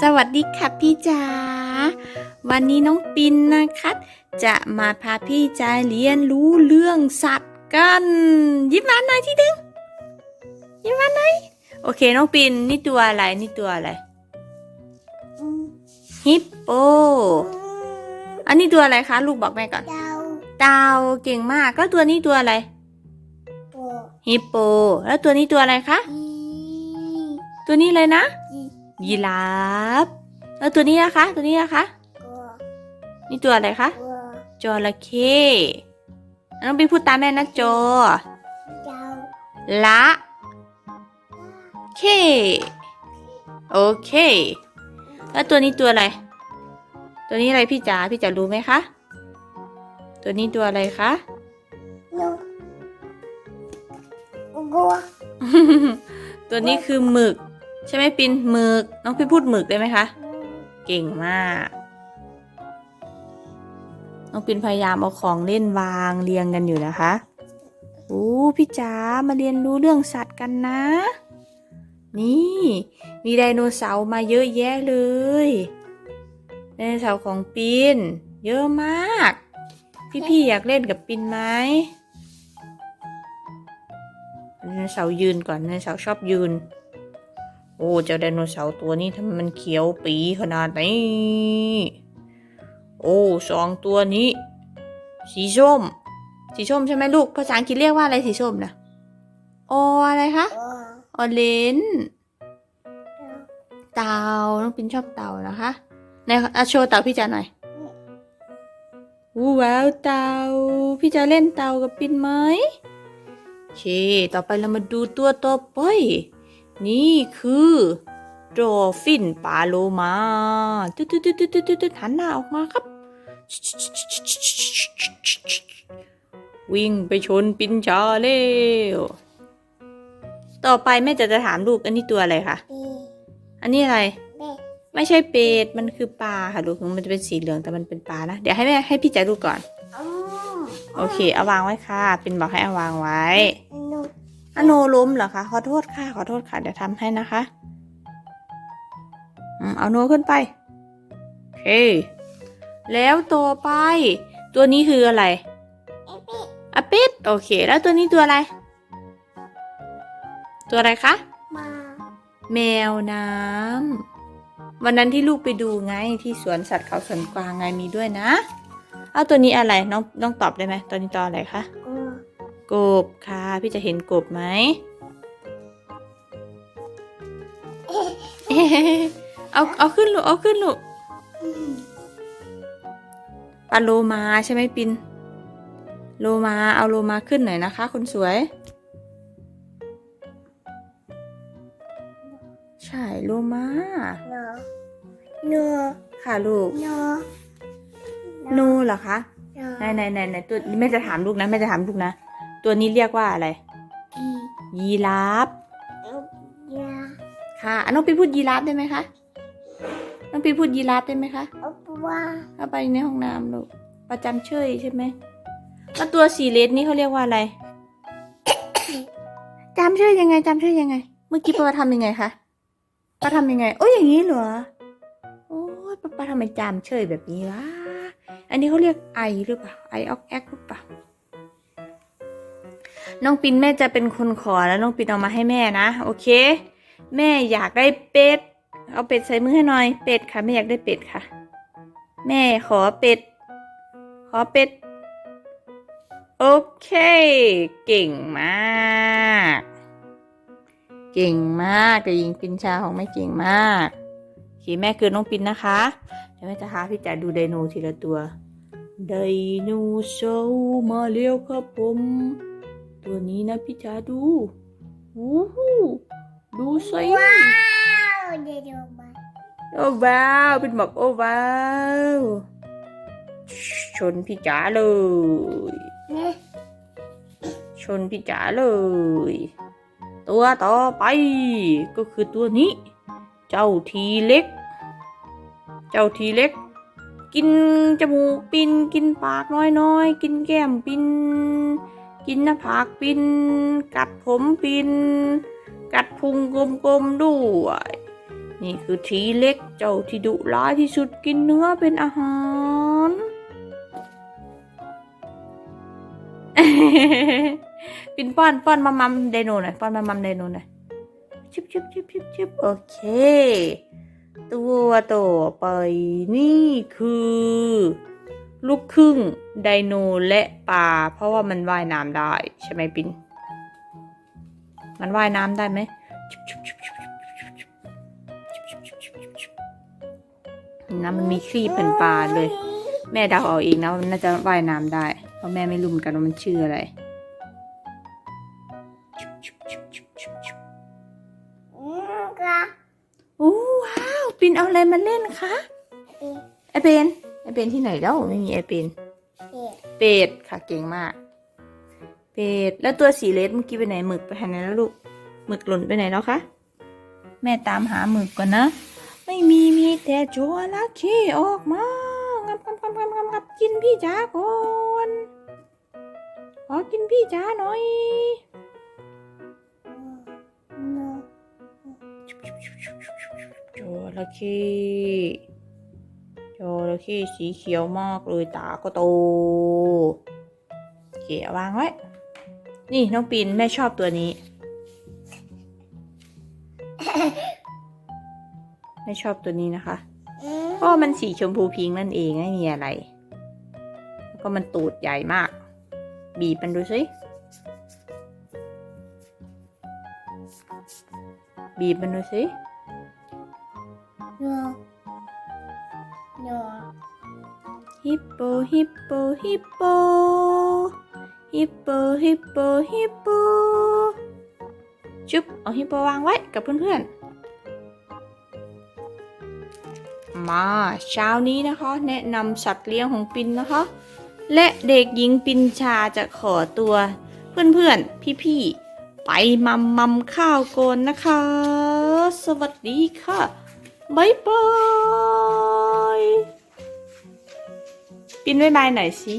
สวัสดีค่ะพี่จ๋าวันนี้น้องปินนะคะจะมาพาพี่จ๋าเรียนรู้เรื่องสัตว์กัน ยิ้มหวานหน่อยที่ดึงยิ้มหวานหน่อยโอเคน้องปินนี่ตัวอะไรนี่ตัวอะไรฮิปโปอันนี้ตัวอะไรคะลูกบอกแม่ก่อนดาวเต่าเก่งมากแล้วตัวนี้ตัวอะไรโปฮิปโปแล้วตัวนี้ตัวอะไรคะอีตัวนี้เลยนะอี ยีราฟแล้วตัวนี้นะคะ ตัวนี้นะคะกัวนี่ตัวอะไรคะกัวจระเข้น้องปินพูดตามแม่นะจอดาวละเค โอเค แล้วตัวนี้ตัวอะไร ตัวนี้อะไรพี่จ๋าพี่จ๋ารู้ไหมคะ ตัวนี้ตัวอะไรคะนกกัวตัวนี้คือหมึก ใช่ไหมปินหมึก น้องปินพูดหมึกได้ไหมคะ เก่งมาก น้องปินพยายามเอาของเล่นวางเรียงกันอยู่นะคะโอ้พี่จ๋ามาเรียนรู้เรื่องสัตว์กันนะ นี่ มีไดโนเสาร์มาเยอะแยะเลยไดโนเสาร์ของปินเยอะมาก พี่ๆอยากเล่นกับปินไหมไดโนเสาร์ยืนก่อนไดโนเสาร์ชอบยืน อ้เจ้าไดโนเสาร์ตัวนี้ทำไมมันเขียวปีขนาดนี้โอ้สองตัวนี้ สีส้ม สีส้มใช่ไหมลูก ภาษาอังกฤษเรียกว่าอะไรสีส้มนะออะไรคะกัวออเลนเต่าน้องปินชอบเต่านะคะไหนอะโชว์เต่าพี่จ๋าหน่อยอู้ว้าวเต่าพี่จะเล่นเต่ากับปินไหมโอเค ต่อไปเรามาดูตัวต่อไป นี่คือดอฟฟินปลาโลมาตึ๊ดตึ๊ดตึ๊ดตึ๊ดตึ๊ดหันหน้าออกมาครับ วิ่งไปชนปินชาเร็วต่อไปแม่จะจะถามลูกอันนี้ตัวอะไรคะปีอันนี้อะไรเบ็ดไม่ใช่เป็ด มันคือปลาค่ะลูกมันจะเป็นสีเหลืองแต่มันเป็นปลานะ เดี๋ยวให้แม่ให้พี่จ๋าดูก่อนอ๋อโอเค เอาวางไว้ค่ะ เป็นบอกให้เอาวางไว้นก อโนล้มเหรอคะ ขอโทษค่ะ ขอโทษค่ะ เดี๋ยวทำให้นะคะอืมเอาโนขึ้นไป โอเค แล้วต่อไป ตัวนี้คืออะไรเอเป็ดอะเป็ดโอเค แล้วตัวนี้ตัวอะไร ตัวอะไรคะมาแมวน้ำ วันนั้นที่ลูกไปดูไงที่สวนสัตว์เขาสวนกวางไงมีด้วยนะ เอาตัวนี้อะไร น้องน้องตอบได้ไหมตัวนี้ตัวอะไรคะ กัวกบค่ะ พี่จะเห็นกบไหมเอ๊ะเอาเอาขึ้นลูกเอาขึ้นลูกอืมปลาโลมาใช่ไหมปินโลมาเอาโลมาขึ้นหน่อยนะคะ คนสวย ใช่โลมานกนกค่ะลูกนกนูเหรอคะนกไหนไหนไหนไหนตัวแม่จะถามลูกนะแม่จะถามลูกนะ ตัวนี้เรียกว่าอะไรอียีราฟยาค่ะอะน้องปีพูดยีราฟได้ไหมคะ น้องปีพูดยีราฟได้ไหมคะอุปวาเอาไปในห้องน้ำลูก ประจำเชยใช่ไหมแล้วตัวสีเลสนี่เขาเรียกว่าอะไรจำชื่อยังไงจำชื่อยังไง เมื่อกี้ป้าทำยังไงคะป้าทำยังไง โอ้ยอย่างนี้เหรอ โอ้ยป้าป้าทำไมจำเชยแบบนี้วะ อันนี้เขาเรียกไอหรือเปล่า ไอออกแอกหรือเปล่า น้องปินแม่จะเป็นคนขอแล้วน้องปินเอามาให้แม่นะ โอเค แม่อยากได้เป็ด เอาเป็ดใส่มือให้หน่อย เป็ดค่ะแม่อยากได้เป็ดค่ะ แม่ขอเป็ด ขอเป็ด โอเค เก่งมาก เก่งมากแต่ยิงปินชาของแม่เก่งมากโอเคแม่คือน้องปินนะคะ เดี๋ยวแม่จะพาพี่จ๋าดูไดโนทีละตัว ไดโนเสาร์มาเร็วครับผม ตัวนี้นะพี่จ๋าดูวู้ฮู้ดูสิว้าวเดี๋ยวเดี๋ยวมาโอ้ว้าวเป็นบอกโอ้ว้าวชนพี่จ๋าเลยเนี่ยชนพี่จ๋าเลย ตัวต่อไป ก็คือตัวนี้ เจ้าทีเล็ก เจ้าทีเล็ก กินจมูกปินกินปากน้อยๆ กินแก้มปิน กินหน้าผากปิน กัดผมปิน กัดพุงกลมๆด้วย นี่คือทีเล็กเจ้าที่ดุร้ายที่สุดกินเนื้อเป็นอาหารปินป้อนป้อนมัมมัมไดโนหน่อยป้อนมัมมัมไดโนหน่อยชิบชิบชิบชิบชิบโอเค ตัวต่อไปนี่คือ ลูกครึ่งไดโนและปลา เพราะว่ามันว่ายน้ำได้ใช่ไหมปินมันว่ายน้ำได้ไหมน้ำมันมีครีบเป็นปลาเลย แม่เดาเอาเองนะว่ามันน่าจะว่ายน้ำได้เพราะแม่ไม่รู้เหมือนกันว่ามันชื่ออะไรอืมก็โอ้ว้าวปินเอาอะไรมาเล่นคะไอเปน ไอเปนที่ไหนแล้วไม่มีไอเปนเด็กเป็ดค่ะเก่งมาก เป็ดแล้วตัวสีเลสเมื่อกี้ไปไหนหมึกไปไหนแล้วลูกหมึกหล่นไปไหนแล้วคะแม่ตามหาหมึกก่อนนะ ไม่มีมีแต่จระเข้ออกมางับงับงับงับงับงับกินพี่จ๋าก่อนขอกินพี่จ๋าหน่อยหนูจระเข้จ ระเข้สีเขียวมากเลยตาก็โตเกี่ยวางไว้ นี่น้องปินแม่ชอบตัวนี้ แม่ชอบตัวนี้นะคะอืมเพราะว่ามันสีชมพูพิงค์นั่นเองไม่มีอะไร แล้วก็มันตูดใหญ่มาก บีบมันดูสิบีบมันดูสิ หนูหนูฮิปโปฮิปโปฮิปโปฮิปโปฮิปโปฮิปโปจุ๊บเอาฮิปโปวางไว้กับเพื่อนๆ มาเช้านี้นะคะ แนะนำสัตว์เลี้ยงของปินนะคะ และเด็กหญิงปินชาจะขอตัวเพื่อนๆ พี่ๆ ไปมัมมัมข้าวโกนนะคะ สวัสดีค่ะ บายบาย ปินบายบายหน่อยสิ